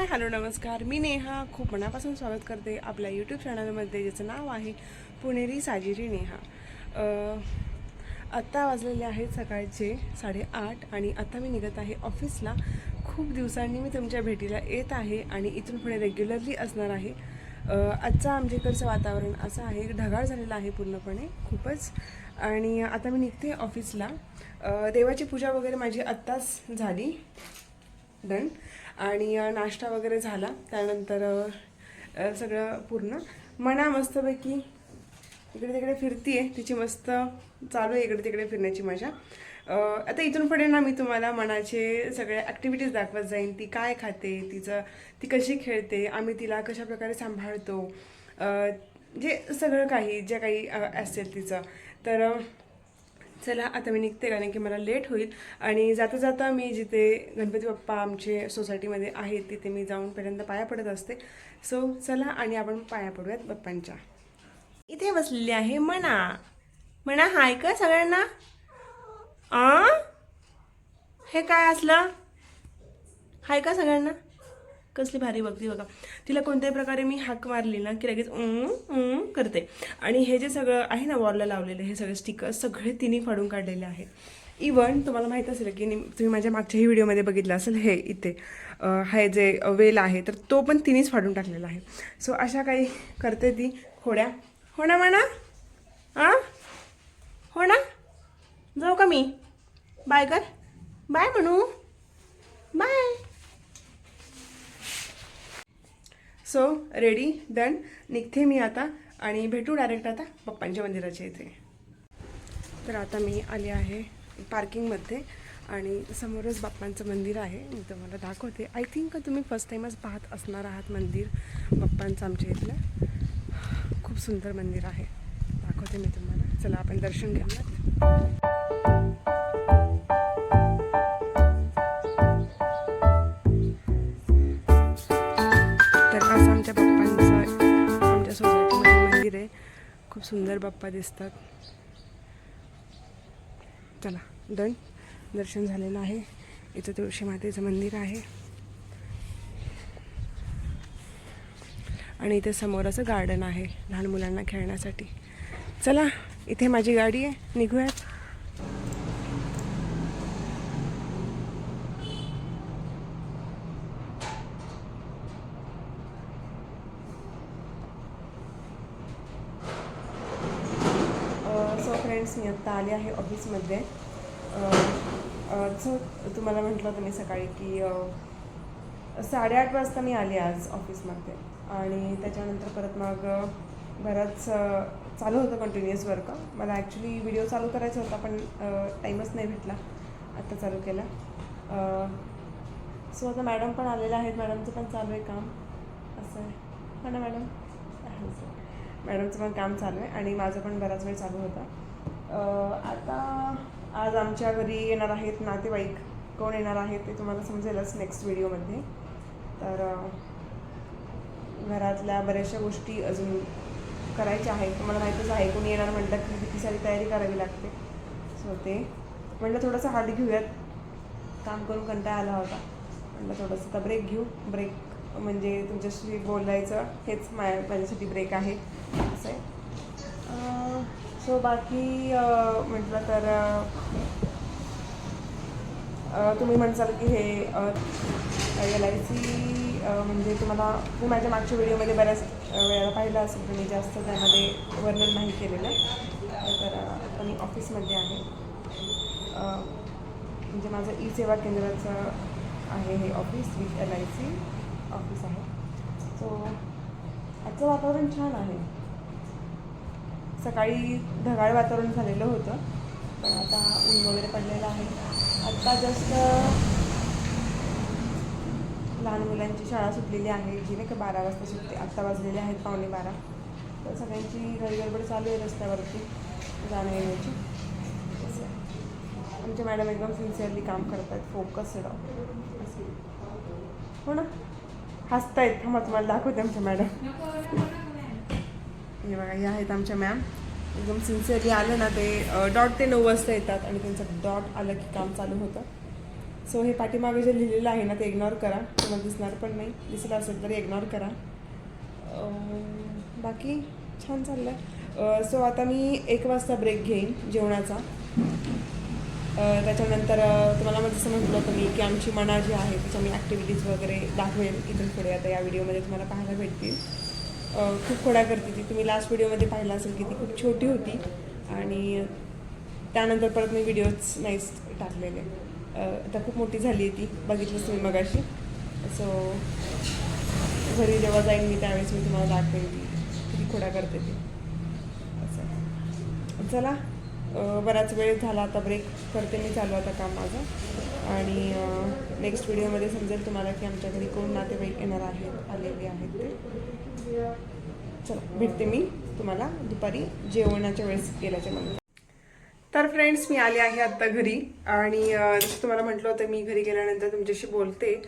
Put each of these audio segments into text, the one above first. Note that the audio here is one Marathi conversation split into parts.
हाय हॅलो नमस्कार. मी नेहा. खूप मनापासून स्वागत करते आपल्या यूट्यूब चॅनलमध्ये ज्याचं नाव आहे पुणेरी साजिरी नेहा. आत्ता वाजलेले आहेत सकाळचे साडेआठ आणि आत्ता मी निघत आहे ऑफिसला. खूप दिवसांनी मी तुमच्या भेटीला येत आहे आणि इथून पुढे रेग्युलरली असणार आहे. आजचा आमच्या इकडचं वातावरण असं आहे ढगाळ झालेलं आहे पूर्णपणे खूपच. आणि आता मी निघते ऑफिसला. देवाची पूजा वगैरे माझी आत्ताच झाली. डन. आणि नाश्ता वगैरे झाला. त्यानंतर सगळं पूर्ण. मना मस्तपैकी इकडे तिकडे फिरतीये. तिची मस्त चालू आहे इकडे तिकडे फिरण्याची मजा. आता इथून पुढे ना मी तुम्हाला मनाचे सगळ्या ॲक्टिव्हिटीज दाखवत जाईन. ती काय खाते तिचं ती कशी खेळते आम्ही तिला कशा प्रकारे सांभाळतो जे सगळं काही जे काही असेल तिचं. तर चला आता मी निघते कारण की मला लेट होईल. आणि जाता जाता मी जिथे गणपती बाप्पा आमचे सोसायटीमध्ये आहेत तिथे मी जाऊन पहिल्यांदा पाया पडत असते. सो चला आणि आपण पाया पडूयात बाप्पांच्या. इथे बसलेली आहे मना. म्हणा हाय का सगळ्यांना? आ हे काय असलं? हाय का सगळ्यांना? कसली भारी बघती बघा. तिला कोणत्याही प्रकारे मी हाक मारली ना की लगेच उं, उं करते. आणि हे जे सगळं आहे ना वॉलला लावलेले हे सगळे स्टिकर्स सगळे तिने फाडून काढलेले आहेत. इवन तुम्हाला माहीत असेल की तुम्ही माझ्या मागच्याही व्हिडिओमध्ये बघितलं असेल हे इथे हे जे वेल आहे तर तो पण तिनेच फाडून टाकलेला आहे. सो अशा काही करते ती खोड्या. हो ना म्हणा हां हो ना? जाऊ का मी? बाय कर. बाय म्हणू बाय सो रेडी डन निघते मी आता आणि भेटू डायरेक्ट आता पप्पांच्या मंदिराच्या इथे. तर आता मी आले आहे पार्किंगमध्ये आणि समोरच बाप्पांचं मंदिर आहे. मी तुम्हाला दाखवते. आय थिंक तुम्ही फर्स्ट टाईमच पाहत असणार आहात मंदिर. बाप्पांचं आमच्या इथलं खूप सुंदर मंदिर आहे. दाखवते मी तुम्हाला. चला आपण दर्शन घेऊयात. खूप सुंदर बाप्पा दिसतात. चला डन. दर्शन झालेलं आहे. इथं तुळशी मातेचं मंदिर आहे. आणि इथे समोर असं गार्डन आहे लहान मुलांना खेळण्यासाठी. चला इथे माझी गाडी आहे. निघूयात सो फ्रेंड्स मी आत्ता आले आहे ऑफिसमध्ये सो तुम्हाला म्हटलं होतं मी सकाळी की साडेआठ वाजता मी आले आज ऑफिसमध्ये आणि त्याच्यानंतर परत मग बराच चालू होतं कंटिन्युअस वर्क मला ॲक्च्युली व्हिडिओ चालू करायचा होता पण टाईमच नाही भेटला. आत्ता चालू केला. सो आता मॅडम पण आलेल्या आहेत. मॅडमचं पण चालू आहे काम. असं आहे. हो ना मॅडम सर मॅडमचं पण काम चालू आहे आणि माझं पण बराच वेळ चालू होता. आता आज आमच्या घरी येणार आहेत नातेवाईक. कोण येणार आहेत ते तुम्हाला समजेलच नेक्स्ट व्हिडिओमध्ये तर घरातल्या बऱ्याचशा गोष्टी अजून करायच्या आहेत. तुम्हाला माहीतच आहे कोणी येणार म्हटलं की किती सारी तयारी करावी लागते. सो ते म्हटलं थोडंसं हात घेऊयात. काम करून कंटाळा आला होता. म्हटलं थोडंसं आता ब्रेक घेऊ. ब्रेक म्हणजे तुमच्याशी बोलायचं हेच माझ्या माझ्यासाठी ब्रेक आहे. सो बाकी म्हटलं तर तुम्ही म्हणसाल की हे एल आय सी म्हणजे तुम्हाला मी माझ्या मागच्या व्हिडिओमध्ये बऱ्याच वेळेला पाहिलं असेल तुम्ही जास्त त्यामध्ये वर्णन नाही केलेलं तर आता मी ऑफिसमध्ये आहे. म्हणजे माझं ई सेवा केंद्राचं आहे हे office with L I C office आहे. सो आजचं वातावरण छान आहे. सकाळी ढगाळ वातावरण झालेलं होतं. पण आता ऊन वगैरे पडलेलं आहे. आत्ता जस्ट लहान मुलांची शाळा सुटलेली आहे. जी नाही का बारा वाजता सुटते. आत्ता वाजलेले आहेत पावणे बारा. तर सगळ्यांची गडबड चालू आहे रस्त्यावरती जाण्या येण्याची. असं आमच्या मॅडम एकदम सिन्सिअरली काम करतात फोकस्ड हो ना? हसतायत. थांबा तुम्हाला दाखवते आमच्या मॅडम. हे बघा हे आहेत आमच्या मॅम एकदम सिन्सिअरली आलं ना ते डॉट ते नऊ वाजता येतात आणि त्यांचं डॉट आलं की काम चालू होतं. सो हे पाठीमागे जे लिहिलेलं आहे ना ते इग्नोर करा. तुम्हाला दिसणार पण नाही. दिसलं असेल तरी इग्नोर करा. बाकी छान चाललं आहे सो आता मी एक वाजता ब्रेक घेईन जेवणाचा. त्याच्यानंतर तुम्हाला म्हणजे जसं म्हटलं होतं मी की आमची मना जी आहे त्याच्या मी ॲक्टिव्हिटीज वगैरे दाखवेन इथून पुढे. आता या व्हिडिओमध्ये तुम्हाला पाहायला भेटतील. खूप खोड्या करते ती तुम्ही लास्ट व्हिडिओमध्ये पाहिला असेल की ती खूप छोटी होती. आणि त्यानंतर परत मी व्हिडिओज नाहीच टाकलेले. आता खूप मोठी झाली आहे ती. बघितलंच तुम्ही मगाशी. सो घरी जेव्हा जाईन मी त्यावेळेस मी तुम्हाला दाखवेन ती. किती खोड्या करते ती. असं. चला बराच वेळ झाला आता ब्रेक करते मी चालू आता काम माझं. आणि नेक्स्ट व्हिडिओमध्ये समजेल तुम्हाला की आमच्या घरी कोण नातेवाईक येणार आहेत आलेले आहेत ते. चला भेटते मी तुम्हाला दुपारी जेवणाच्या वेळेस गेल्याच्यानंतर तर फ्रेंड्स मी आले आहे आत्ता घरी आणि जसं तुम्हाला म्हटलं होतं मी घरी गेल्यानंतर तुमच्याशी बोलते.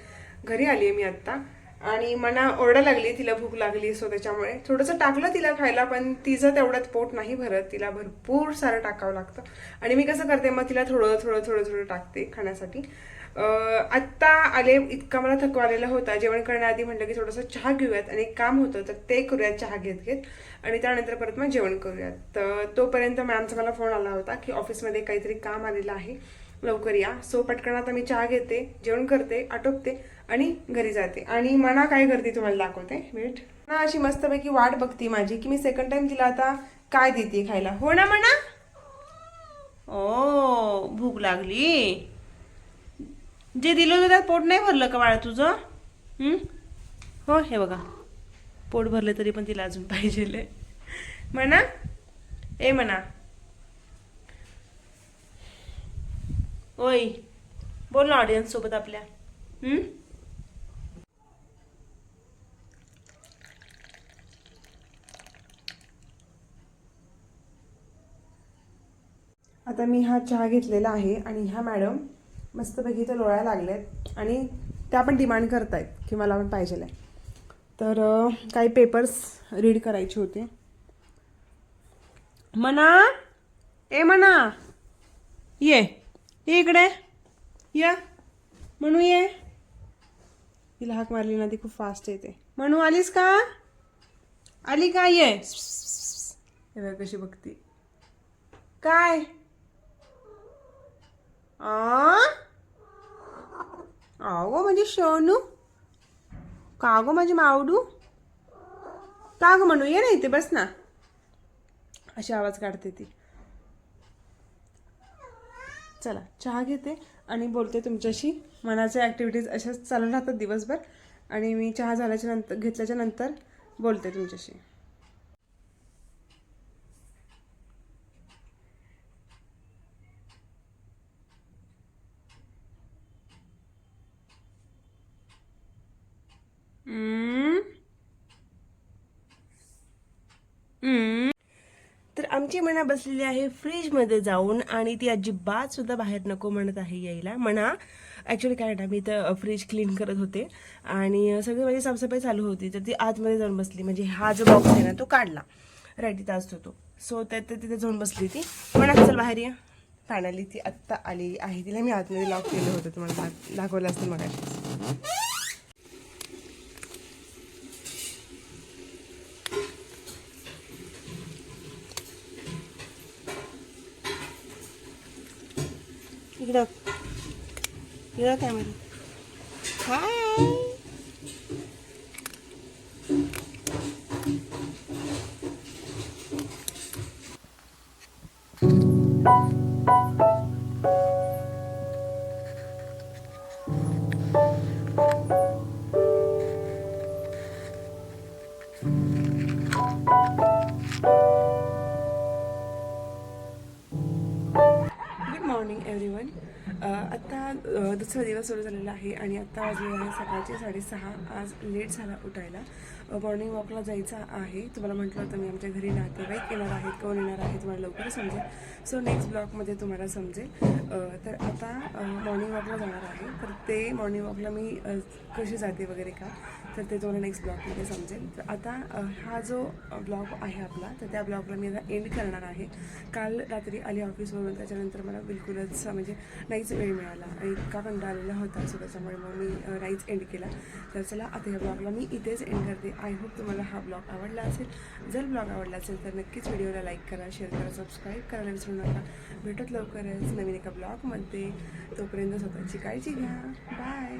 घरी आली आहे मी आत्ता. आणि मना ओरडा लागली तिला भूक लागली सो त्याच्यामुळे थोडंसं टाकलं तिला खायला पण तिचं तेवढ्यात पोट नाही भरत. तिला भरपूर सारं टाकावं लागतं. आणि मी कसं करते मग तिला थोडं थोडं थोडं थोडं टाकते खाण्यासाठी. आत्ता आले इतका मला थकवा आलेला होता. जेवण करण्याआधी म्हटलं की थोडंसं चहा घेऊयात. आणि एक काम होतं तर ते करूयात चहा घेत घेत. आणि त्यानंतर परत मग जेवण करूयात. तर तोपर्यंत मॅमचा मला फोन आला होता की ऑफिसमध्ये काहीतरी काम आलेलं आहे. लवकर या. सो पटकन आता मी चहा घेते जेवण करते आटोपते आणि घरी जाते. आणि मना काय करते तुम्हाला दाखवते? वेट ना अशी मस्तपैकी वाट बघते माझी की मी सेकंड टाइम तिला आता काय देते खायला. हो ना म्हणा ओ भूक लागली. जे दिलं होतं त्यात पोट नाही भरलं का बाळा तुझं? हो हे बघा. पोट भरले तरी पण तिला अजून पाहिजे म्हणा ए म्हणा ओय बोल ना ऑडियन्स सोबत आपल्या. आता मी हा चहा घेतलेला आहे आणि ह्या मॅडम मस्तपैकी इथं लोळायला लागल्यात आणि त्या पण डिमांड करतायत की मला पण पाहिजे आहे तर काही पेपर्स रीड करायचे होते. म्हणा ए म्हणा ये. ये इकडे. या. म्हणू ये. तिला हाक मारली ना ती खूप फास्ट येते म्हणू आलीस का? आली का? ये. कशी बघती. काय? आ? म्हणजे शोनू. का गो माझी मावडू? का गो म्हणू ये ना इथे बस ना. अशी आवाज काढते ती. चला चहा घेते आणि बोलते तुमच्याशी. मनाच्या ॲक्टिव्हिटीज अशाच चालू राहतात दिवसभर. आणि मी चहा झाल्याच्यानंतर घेतल्याच्या नंतर बोलते तुमच्याशी. आमची मना बसलेली आहे फ्रीजमध्ये जाऊन आणि ती अजिबात सुद्धा बाहेर नको म्हणत आहे यायला. म्हणा ॲक्च्युली काय ना मी तर फ्रीज क्लीन करत होते आणि सगळी माझी साफसफाई चालू होती तर ती आतमध्ये जाऊन बसली. म्हणजे हा जो बॉक्स आहे ना तो काढला. राईट तिथं असतो तो. सो त्यात तिथे जाऊन बसली ती म्हणा चल बाहेर या. फायनली ती आत्ता आलेली आहे. तिला मी आतमध्ये लॉक केलं होतं. तुम्हाला दाखवलं असतं मग इकडं इकडं कॅमेरा हाय एव्हरी वन आत्ता दुसरा दिवस सुरू झालेला आहे आणि आत्ता वाजले आहे सकाळचे साडेसहा. आज लेट झाला उठायला. मॉर्निंग वॉकला जायचं आहे. तुम्हाला म्हटलं होतं मी आमच्या घरी नातेवाईक येणार आहेत. कोण येणार आहे तुम्हाला लवकर समजेल. सो नेक्स्ट ब्लॉगमध्ये तुम्हाला समजेल. तर आता मॉर्निंग वॉकला जाणार आहे. तर ते मॉर्निंग वॉकला मी कशी जाते वगैरे का? तर ते तुम्हाला नेक्स्ट ब्लॉगमध्ये समजेल. तर आता हा जो ब्लॉग आहे आपला तर त्या ब्लॉगला मी आता एंड करणार आहे. काल रात्री आली ऑफिसवरून त्याच्यानंतर मला बिलकुलच म्हणजे नाहीच वेळ मिळाला. आणि इतका कंटाळा आलेला होता सो त्याच्यामुळे मग मी अ, नाहीच एंड केला. तर चला आता या ब्लॉगला मी इथेच एंड करते. आय होप तुम्हाला हा ब्लॉग आवडला असेल. जर ब्लॉग आवडला असेल तर नक्कीच व्हिडिओला लाईक करा शेअर करा सबस्क्राईब करायला विसरू नका. भेटत लवकरच नवीन एका ब्लॉगमध्ये तोपर्यंत स्वतःची काळजी घ्या. बाय